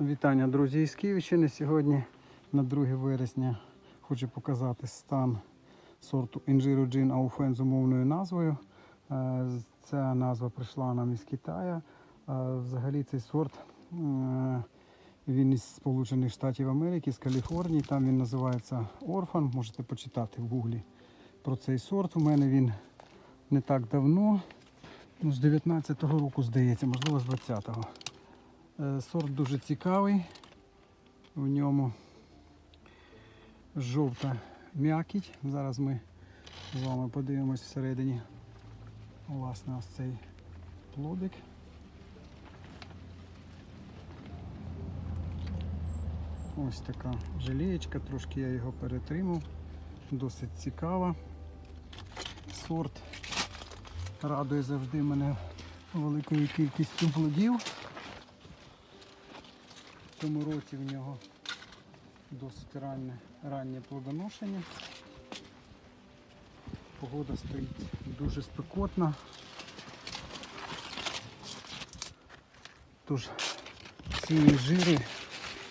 Вітання, друзі, із Київщини. Сьогодні на 2 вересня хочу показати стан сорту інжиру джин Ауфен з умовною назвою. Е, Ця назва прийшла нам із Китаю. Е, Взагалі цей сорт е, він із Сполучених Штатів Америки, з Каліфорнії. Там він називається Орфан. Можете почитати в гуглі про цей сорт. У мене він не так давно, ну, з 19-го року, здається, можливо, з 20-го. Е, Сорт дуже цікавий. В ньому жовта м'якіть. Зараз ми з вами подивимось всередині. Власне, ось цей плодик. Ось така жалієчка, трошки я його перетримав. Досить цікава. Сорт радує завжди мене великою кількістю плодів. В цьому році в нього досить раннє, раннє плодоношення. Погода стоїть дуже спекотна. Тож ці жири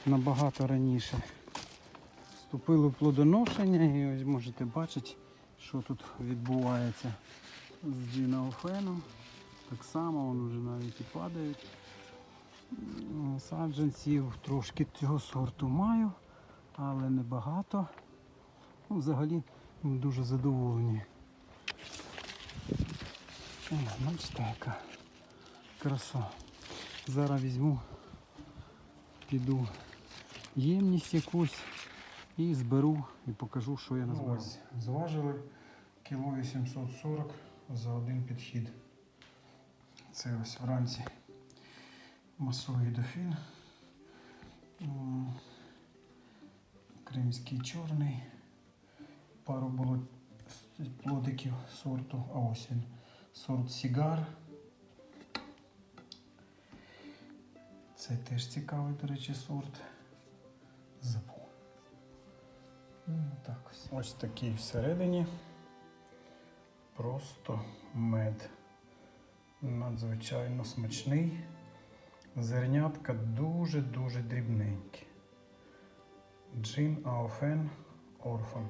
набагато раніше вступили в плодоношення і ось можете бачити, що тут відбувається з джинаофеном. Так само вони вже навіть і падають. Саджанців трошки цього сорту маю, але не багато. Ну, взагалі дуже задоволені. Бачите, яка краса. Зараз візьму, піду ємність якусь і зберу і покажу, що я назбирав. Ось, зважили кіло 840 за один підхід. Це ось вранці масовий дофін. Кримський чорний. Пару плодиків сорту, а ось. Сорт Сігар. Це теж цікавий, до речі, сорт. Забув. Ну. Ось такий всередині. Просто мед. Надзвичайно смачний. Зернятка дуже-дуже дрібненькі. Джин Аофен Орфан.